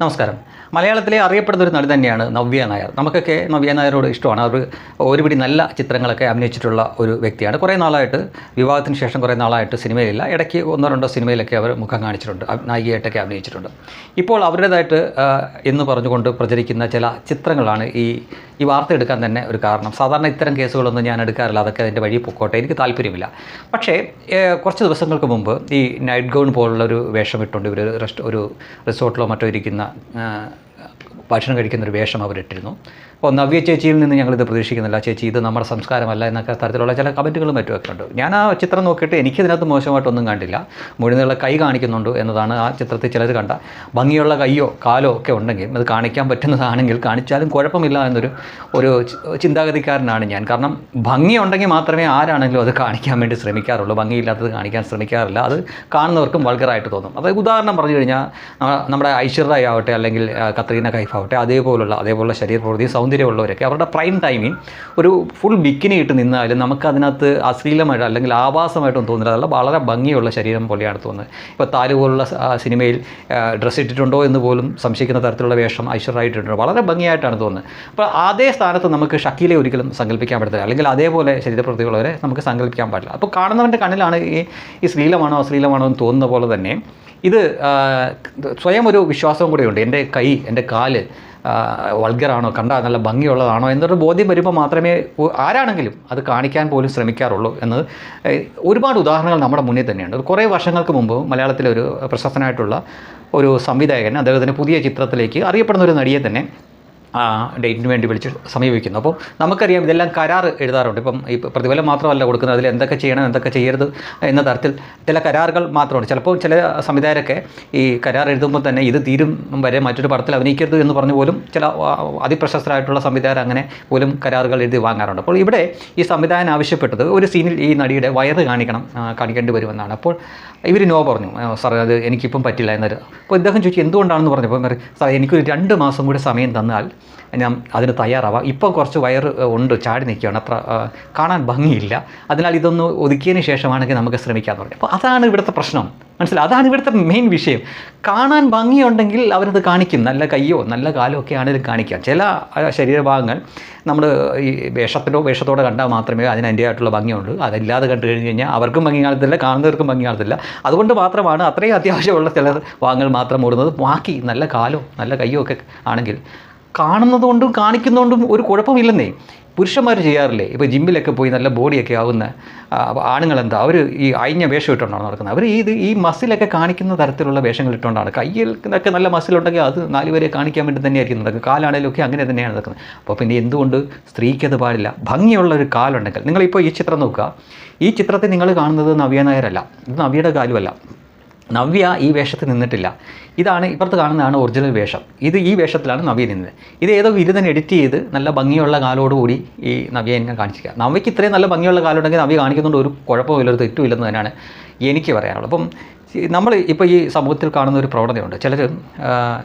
നമസ്കാരം. മലയാളത്തിലെ അറിയപ്പെടുന്ന ഒരു നടി തന്നെയാണ് നവ്യ നായർ. നമുക്കൊക്കെ നവ്യ നായരോട് ഇഷ്ടമാണ്. അവർ ഒരുപിടി നല്ല ചിത്രങ്ങളൊക്കെ അഭിനയിച്ചിട്ടുള്ള ഒരു വ്യക്തിയാണ്. കുറേ നാളായിട്ട് വിവാഹത്തിന് ശേഷം കുറേ നാളായിട്ട് സിനിമയിലില്ല. ഇടയ്ക്ക് ഒന്നോ രണ്ടോ സിനിമയിലൊക്കെ അവർ മുഖം കാണിച്ചിട്ടുണ്ട്. നായികയായിട്ടൊക്കെ അഭിനയിച്ചിട്ടുണ്ട്. ഇപ്പോൾ അവരുടേതായിട്ട് എന്ന് പറഞ്ഞുകൊണ്ട് പ്രചരിക്കുന്ന ചില ചിത്രങ്ങളാണ് ഈ ഈ വാർത്ത എടുക്കാൻ തന്നെ ഒരു കാരണം. സാധാരണ ഇത്തരം കേസുകളൊന്നും ഞാൻ എടുക്കാറില്ല. അതൊക്കെ അതിന്റെ വഴി പൊക്കോട്ടെ. എനിക്ക് താല്പര്യമില്ല. പക്ഷേ കുറച്ച് ദിവസങ്ങൾക്ക് മുമ്പ് ഈ നൈറ്റ് ഗൗൺ പോലുള്ള ഒരു വേഷം ഇട്ടുകൊണ്ട് ഇവർ റെസ്റ്റ് ഒരു റിസോർട്ടിലോ മറ്റോ ഇരിക്കുന്ന ഭക്ഷണം കഴിക്കുന്ന ഒരു വേഷം അവരിട്ടിരുന്നു. അപ്പോൾ നവ്യ ചേച്ചിയിൽ നിന്ന് ഞങ്ങളിത് പ്രതീക്ഷിക്കുന്നില്ല. ചേച്ചി ഇത് നമ്മുടെ സംസ്കാരമല്ല എന്നൊക്കെ തരത്തിലുള്ള ചില കമന്റുകളും മറ്റുമൊക്കെ ഉണ്ട്. ഞാൻ ആ ചിത്രം നോക്കിയിട്ട് എനിക്കിതിനകത്ത് മോശമായിട്ടൊന്നും കണ്ടില്ല. മുഴുവനുള്ള കൈ കാണിക്കുന്നുണ്ട് എന്നതാണ് ആ ചിത്രത്തിൽ ചിലർ കണ്ട. ഭംഗിയുള്ള കൈയോ കാലോ ഒക്കെ ഉണ്ടെങ്കിൽ അത് കാണിക്കാൻ പറ്റുന്നതാണെങ്കിൽ കാണിച്ചാലും കുഴപ്പമില്ല എന്നൊരു ഒരു ചിന്താഗതിക്കാരനാണ് ഞാൻ. കാരണം ഭംഗിയുണ്ടെങ്കിൽ മാത്രമേ ആരാണെങ്കിലും അത് കാണിക്കാൻ വേണ്ടി ശ്രമിക്കാറുള്ളൂ. ഭംഗിയില്ലാത്തത് കാണിക്കാൻ ശ്രമിക്കാറില്ല. അത് കാണുന്നവർക്കും വൾഗറായിട്ട് തോന്നും. അതായത് ഉദാഹരണം പറഞ്ഞു കഴിഞ്ഞാൽ നമ്മുടെ ഐശ്വര്യ ആവട്ടെ അല്ലെങ്കിൽ കത്രീന കൈഫ് ആവട്ടെ അതേപോലുള്ള അതേപോലുള്ള ശരീരപ്രകൃതി സൗന്ദര്യമുള്ളവരൊക്കെ അവരുടെ പ്രൈം ടൈമിൽ ഒരു ഫുൾ ബിക്കിനി ഇട്ട് നിന്നാലും നമുക്ക് അതിനകത്ത് അശ്ലീലമായിട്ട് അല്ലെങ്കിൽ ആവാസമായിട്ടൊന്നും തോന്നില്ല അതല്ല വളരെ ഭംഗിയുള്ള ശരീരം പോലെയാണ് തോന്നുന്നത്. ഇപ്പോൾ താൽ പോലുള്ള സിനിമയിൽ ഡ്രസ്സ് ഇട്ടിട്ടുണ്ടോ എന്ന് പോലും സംശയിക്കുന്ന തരത്തിലുള്ള വേഷം ഐശ്വര്യമായിട്ടുണ്ട് വളരെ ഭംഗിയായിട്ടാണ് തോന്നുന്നത്. അപ്പോൾ അതേ സ്ഥാനത്ത് നമുക്ക് ഷക്കീലെ ഒരിക്കലും സങ്കല്പിക്കാൻ പറ്റത്തില്ല. അല്ലെങ്കിൽ അതേപോലെ ശരീരപ്രകൃതിയുള്ളവരെ നമുക്ക് സങ്കല്പിക്കാൻ പാടില്ല. അപ്പോൾ കാണുന്നവന്റെ കണ്ണിലാണ് ഈ ഈ ശ്ലീലമാണോ അശ്ലീലമാണോ എന്ന് തോന്നുന്ന പോലെ തന്നെ ഇത് സ്വയം ഒരു വിശ്വാസവും കൂടെയുണ്ട്. എന്റെ കൈ എന്റെ കാൽ വൾഗറാണോ കണ്ടാൽ നല്ല ഭംഗിയുള്ളതാണോ എന്നൊരു ബോധ്യം വരുമ്പോൾ മാത്രമേ ആരാണെങ്കിലും അത് കാണിക്കാൻ പോലും ശ്രമിക്കാറുള്ളൂ എന്ന് ഒരുപാട് ഉദാഹരണങ്ങൾ നമ്മുടെ മുന്നിൽ തന്നെയുണ്ട്. കുറേ വർഷങ്ങൾക്ക് മുമ്പ് മലയാളത്തിലെ ഒരു പ്രശസ്തനായിട്ടുള്ള ഒരു സംവിധായകൻ അദ്ദേഹത്തിന്റെ പുതിയ ചിത്രത്തിലേക്ക് അറിയപ്പെടുന്ന ഒരു നടിയെ തന്നെ ആ ഡേറ്റിന് വേണ്ടി വിളിച്ച് സമീപിക്കുന്നു. അപ്പോൾ നമുക്കറിയാം ഇതെല്ലാം കരാർ എഴുതാറുണ്ട്. ഇപ്പം ഈ പ്രതിഫലം മാത്രമല്ല കൊടുക്കുന്നത്. അതിൽ എന്തൊക്കെ ചെയ്യണം എന്തൊക്കെ ചെയ്യരുത് എന്ന തരത്തിൽ ചില കരാറുകൾ മാത്രമുണ്ട്. ചിലപ്പോൾ ചില സംവിധായകരൊക്കെ ഈ കരാർ എഴുതുമ്പോൾ തന്നെ ഇത് തീരും വരെ മറ്റൊരു പടത്തിൽ അഭിനയിക്കരുത് എന്ന് പറഞ്ഞു പോലും ചില അതിപ്രശസ്തരായിട്ടുള്ള സംവിധായകർ അങ്ങനെ പോലും കരാറുകൾ എഴുതി വാങ്ങാറുണ്ട്. അപ്പോൾ ഇവിടെ ഈ സംവിധായകൻ ആവശ്യപ്പെട്ടത് ഒരു സീനിൽ ഈ നടിയുടെ വയറ് കാണിക്കണം കാണിക്കേണ്ടി വരുമെന്നാണ്. അപ്പോൾ ഇവർ നോ പറഞ്ഞു. സാർ അത് എനിക്കിപ്പം പറ്റില്ല എന്നൊരു. അപ്പോൾ ഇദ്ദേഹം ചോദിച്ചു എന്തുകൊണ്ടാണെന്ന് പറഞ്ഞപ്പോൾ പറയും സാർ എനിക്കൊരു രണ്ട് മാസം കൂടി സമയം തന്നാൽ ഞാൻ അതിന് തയ്യാറാവാം. ഇപ്പം കുറച്ച് വയർ ഉണ്ട് ചാടി നിൽക്കുകയാണ്. അത്ര കാണാൻ ഭംഗിയില്ല. അതിനാൽ ഇതൊന്ന് ഒതുക്കിയതിന് ശേഷമാണെങ്കിൽ നമുക്ക് ശ്രമിക്കാമെന്ന് പറഞ്ഞു. അപ്പോൾ അതാണ് ഇവിടുത്തെ പ്രശ്നം. മനസ്സിലായി? അതാണ് ഇവിടുത്തെ മെയിൻ വിഷയം. കാണാൻ ഭംഗിയുണ്ടെങ്കിൽ അവരത് കാണിക്കും. നല്ല കയ്യോ നല്ല കാലോ ഒക്കെ ആണെങ്കിലും കാണിക്കാം. ചില ശരീരഭാഗങ്ങൾ നമ്മൾ ഈ വേഷത്തിലോ വേഷത്തോടെ കണ്ടാൽ മാത്രമേ അതിന് അതിന്റെതായിട്ടുള്ള ഭംഗിയുള്ളൂ. അതല്ലാതെ കണ്ടു കഴിഞ്ഞ് കഴിഞ്ഞാൽ അവർക്കും ഭംഗി കാണത്തില്ല കാണുന്നവർക്കും ഭംഗി കാണത്തില്ല അതുകൊണ്ട് മാത്രമാണ് അത്രയും അത്യാവശ്യമുള്ള ചില ഭാഗങ്ങൾ മാത്രം ഓടുന്നത്. ബാക്കി നല്ല കാലോ നല്ല കയ്യോ ഒക്കെ ആണെങ്കിൽ കാണുന്നതുകൊണ്ടും കാണിക്കുന്നതുകൊണ്ടും ഒരു കുഴപ്പമില്ലെന്നേ. പുരുഷന്മാർ ചെയ്യാറില്ലേ? ഇപ്പോൾ ജിമ്മിലൊക്കെ പോയി നല്ല ബോഡിയൊക്കെ ആവുന്ന ആണുങ്ങളെന്താ? അവർ ഈ അയിഞ്ഞ വേഷം ഇട്ടുകൊണ്ടാണ് നടക്കുന്നത്? അവർ ഇത് ഈ മസിലൊക്കെ കാണിക്കുന്ന തരത്തിലുള്ള വേഷങ്ങൾ ഇട്ടുകൊണ്ടാണ് കയ്യിൽ ഒക്കെ നല്ല മസിലുണ്ടെങ്കിൽ അത് നാല് പേരെ കാണിക്കാൻ വേണ്ടി തന്നെയായിരിക്കും നടക്കുന്നത്. കാലാണേലും ഒക്കെ അങ്ങനെ തന്നെയാണ് നടക്കുന്നത്. അപ്പോൾ പിന്നെ എന്തുകൊണ്ട് സ്ത്രീക്കത് പാടില്ല? ഭംഗിയുള്ള ഒരു കാലുണ്ടെങ്കിൽ. നിങ്ങളിപ്പോൾ ഈ ചിത്രം നോക്കുക. ഈ ചിത്രത്തിൽ നിങ്ങൾ കാണുന്നത് നവ്യ നായരല്ല. ഇത് നവ്യയുടെ കാലുമല്ല. നവ്യ ഈ വേഷത്തിൽ നിന്നിട്ടില്ല. ഇതാണ് ഇപ്പുറത്ത് കാണുന്നതാണ് ഒറിജിനൽ വേഷം. ഇത് ഈ വേഷത്തിലാണ് നവ്യ നിന്നത്. ഇത് ഏതോ വിരുദ്ധൻ എഡിറ്റ് ചെയ്ത് നല്ല ഭംഗിയുള്ള കാലോടുകൂടി ഈ നവ്യ എന്നെ കാണിച്ചിരിക്കുക. നവ്യക്ക് ഇത്രയും നല്ല ഭംഗിയുള്ള കാലുണ്ടെങ്കിൽ നവ്യ കാണിക്കുന്നതുകൊണ്ട് ഒരു കുഴപ്പമില്ല ഒരു തെറ്റുമില്ലെന്ന് തന്നെയാണ് എനിക്ക് പറയാനുള്ളത്. അപ്പം നമ്മൾ ഇപ്പോൾ ഈ സമൂഹത്തിൽ കാണുന്ന ഒരു പ്രവണതയുണ്ട്. ചിലർ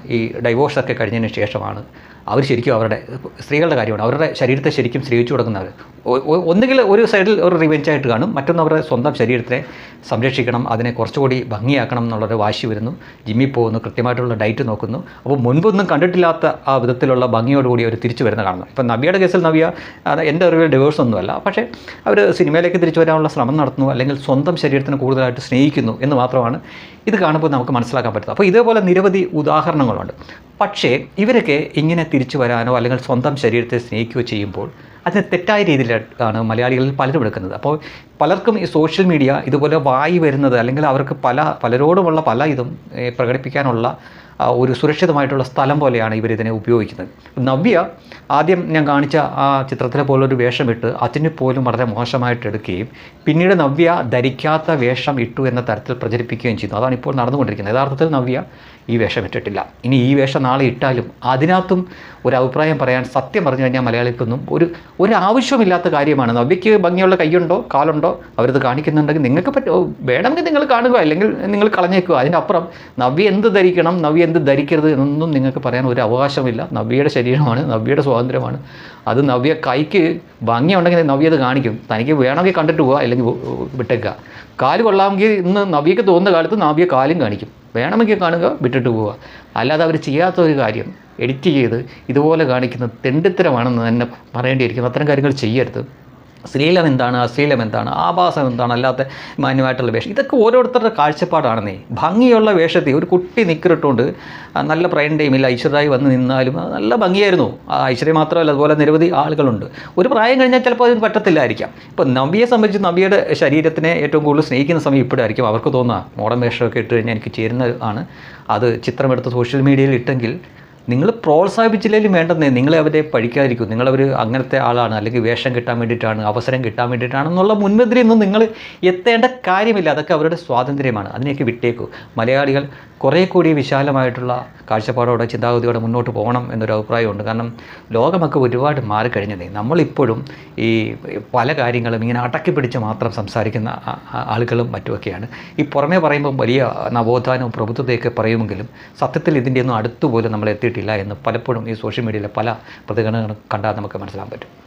ഈ ഡൈവോഴ്സൊക്കെ കഴിഞ്ഞതിന് ശേഷമാണ് അവർ ശരിക്കും അവരുടെ സ്ത്രീകളുടെ കാര്യമാണ്. അവരുടെ ശരീരത്തെ ശരിക്കും സ്നേഹിച്ചു കൊടുക്കുന്നവർ ഒന്നുകിൽ ഒരു സൈഡിൽ ഒരു റിവെഞ്ചായിട്ട് കാണും. മറ്റൊന്ന് അവരുടെ സ്വന്തം ശരീരത്തെ സംരക്ഷിക്കണം. അതിനെ കുറച്ചുകൂടി ഭംഗിയാക്കണം എന്നുള്ളൊരു വാശി വരുന്നു. ജിമ്മിൽ പോകുന്നു. കൃത്യമായിട്ടുള്ള ഡയറ്റ് നോക്കുന്നു. അപ്പോൾ മുൻപൊന്നും കണ്ടിട്ടില്ലാത്ത ആ വിധത്തിലുള്ള ഭംഗിയോടുകൂടി അവർ തിരിച്ചു വരുന്ന കാണുന്നു. ഇപ്പം നവ്യയുടെ കേസിൽ അത് എന്റെ അറിവിൽ ഡിവോഴ്സ് ഒന്നുമല്ല. പക്ഷേ അവർ സിനിമയിലേക്ക് തിരിച്ചു വരാനുള്ള ശ്രമം നടത്തുന്നു. അല്ലെങ്കിൽ സ്വന്തം ശരീരത്തിന് കൂടുതലായിട്ട് സ്നേഹിക്കുന്നു എന്ന് മാത്രമാണ് ഇത് കാണുമ്പോൾ നമുക്ക് മനസ്സിലാക്കാൻ പറ്റുന്നത്. അപ്പോൾ ഇതേപോലെ നിരവധി ഉദാഹരണങ്ങളുണ്ട്. പക്ഷേ ഇവരൊക്കെ ഇങ്ങനെ തിരിച്ചു വരാനോ അല്ലെങ്കിൽ സ്വന്തം ശരീരത്തെ സ്നേഹിക്കുകയോ ചെയ്യുമ്പോൾ അതിന് തെറ്റായ രീതിയിലാണ് മലയാളികളിൽ പലരും എടുക്കുന്നത്. അപ്പോൾ പലർക്കും ഈ സോഷ്യൽ മീഡിയ ഇതുപോലെ വായി വരുന്നത് അല്ലെങ്കിൽ അവർക്ക് പല പലരോടുമുള്ള പല ഇതും പ്രകടിപ്പിക്കാനുള്ള ഒരു സുരക്ഷിതമായിട്ടുള്ള സ്ഥലം പോലെയാണ് ഇവരിതിനെ ഉപയോഗിക്കുന്നത്. നവ്യ ആദ്യം ഞാൻ കാണിച്ച ആ ചിത്രത്തിലെ പോലൊരു വേഷമിട്ട് അതിന് പോലും വളരെ മോശമായിട്ട് എടുക്കുകയും പിന്നീട് നവ്യ ധരിക്കാത്ത വേഷം ഇട്ടു എന്ന തരത്തിൽ പ്രചരിപ്പിക്കുകയും ചെയ്യുന്നു അതാണ് ഇപ്പോൾ നടന്നുകൊണ്ടിരിക്കുന്നത്. യഥാർത്ഥത്തിൽ നവ്യ ഈ വേഷം ഇട്ടിട്ടില്ല. ഇനി ഈ വേഷം നാളെ ഇട്ടാലും അതിനകത്തും ഒരു അഭിപ്രായം പറയാൻ സത്യം പറഞ്ഞു കഴിഞ്ഞാൽ മലയാളിക്കൊന്നും ഒരു ഒരു ആവശ്യമില്ലാത്ത കാര്യമാണ്. നവ്യയ്ക്ക് ഭംഗിയുള്ള കൈയുണ്ടോ? കാലുണ്ടോ? അവരത് കാണിക്കുന്നുണ്ടെങ്കിൽ നിങ്ങൾക്ക് പറ്റും വേണമെങ്കിൽ നിങ്ങൾ കാണുക. അല്ലെങ്കിൽ നിങ്ങൾ കളഞ്ഞേക്കുക. അതിനപ്പുറം നവ്യ എന്ത് ധരിക്കണം? നവ്യ എന്ത് ധരിക്കരുത് എന്നൊന്നും നിങ്ങൾക്ക് പറയാൻ ഒരു അവകാശമില്ല. നവ്യയുടെ ശരീരമാണ് നവ്യയുടെ സ്വാതന്ത്ര്യമാണ്. അത് നവ്യ കൈക്ക് ഭംഗിയുണ്ടെങ്കിൽ നവ്യ അത് കാണിക്കും. തനിക്ക് വേണമെങ്കിൽ കണ്ടിട്ട് പോവുക അല്ലെങ്കിൽ വിട്ടേക്കുക. കാൽ കൊള്ളാമെങ്കിൽ ഇന്ന് നവ്യക്ക് തോന്നുന്ന കാലത്ത് നവ്യ കാലും കാണിക്കും. വേണമെങ്കിൽ കാണുക വിട്ടിട്ട് പോവുക. അല്ലാതെ അവർ ചെയ്യാത്ത ഒരു കാര്യം എഡിറ്റ് ചെയ്ത് ഇതുപോലെ കാണിക്കുന്ന തെണ്ടിത്തരമാണെന്ന് തന്നെ പറയേണ്ടിയിരിക്കുന്നു. അത്തരം കാര്യങ്ങൾ ചെയ്യരുത്. ശ്രീലം എന്താണ്? അശ്ലീലം എന്താണ്? ആഭാസം എന്താണ്? അല്ലാത്ത മാന്യമായിട്ടുള്ള വേഷം. ഇതൊക്കെ ഓരോരുത്തരുടെ കാഴ്ചപ്പാടാണെന്നേ. ഭംഗിയുള്ള വേഷത്തിൽ ഒരു കുട്ടി നിക്കറിട്ടുകൊണ്ട് ആ നല്ല പ്രൈം ടൈമിൽ ഐശ്വര്യമായി വന്ന് നിന്നാലും നല്ല ഭംഗിയായിരുന്നു. ആ ഐശ്വര്യ മാത്രമല്ല അതുപോലെ നിരവധി ആളുകളുണ്ട്. ഒരു പ്രായം കഴിഞ്ഞാൽ ചിലപ്പോൾ അതിന് പറ്റത്തില്ലായിരിക്കാം. ഇപ്പോൾ നബിയെ സംബന്ധിച്ച് നബിയുടെ ശരീരത്തിനെ ഏറ്റവും കൂടുതൽ സ്നേഹിക്കുന്ന സമയം ഇപ്പോഴായിരിക്കും. അവർക്ക് തോന്നുക മോഡേൺ വേഷമൊക്കെ ഇട്ട് കഴിഞ്ഞാൽ എനിക്ക് ചേരുന്നതാണ് അത് ചിത്രമെടുത്ത് സോഷ്യൽ മീഡിയയിൽ ഇട്ടെങ്കിൽ നിങ്ങൾ പ്രോത്സാഹിപ്പിച്ചില്ലെങ്കിലും വേണ്ടെന്നേ നിങ്ങളെ അവരെ പഠിക്കാതിരിക്കും. നിങ്ങളവർ അങ്ങനത്തെ ആളാണ് അല്ലെങ്കിൽ വേഷം കിട്ടാൻ വേണ്ടിയിട്ടാണ് അവസരം കിട്ടാൻ വേണ്ടിയിട്ടാണെന്നുള്ള മുൻപന്തിരിയൊന്നും നിങ്ങൾ എത്തേണ്ട കാര്യമില്ല. അതൊക്കെ അവരുടെ സ്വാതന്ത്ര്യമാണ്. അതിനെയൊക്കെ വിട്ടേക്കൂ. മലയാളികൾ കുറേ കൂടി വിശാലമായിട്ടുള്ള കാഴ്ചപ്പാടോടെ ചിന്താഗതിയോടെ മുന്നോട്ട് പോകണം എന്നൊരു അഭിപ്രായമുണ്ട്. കാരണം ലോകമൊക്കെ ഒരുപാട് മാറിക്കഴിഞ്ഞതേ. നമ്മളിപ്പോഴും ഈ പല കാര്യങ്ങളും ഇങ്ങനെ അടക്കി പിടിച്ച് മാത്രം സംസാരിക്കുന്ന ആളുകളും മറ്റുമൊക്കെയാണ്. ഈ പുറമേ പറയുമ്പം വലിയ നവോത്ഥാനവും പ്രഭുത്വതയൊക്കെ പറയുമെങ്കിലും സത്യത്തിൽ ഇതിന്റെ ഒന്നും അടുത്തുപോലും നമ്മൾ എത്തിയിട്ടില്ല എന്ന് പലപ്പോഴും ഈ സോഷ്യൽ മീഡിയയിലെ പല പ്രതികരണങ്ങളും കണ്ടാൽ നമുക്ക് മനസ്സിലാൻ പറ്റും.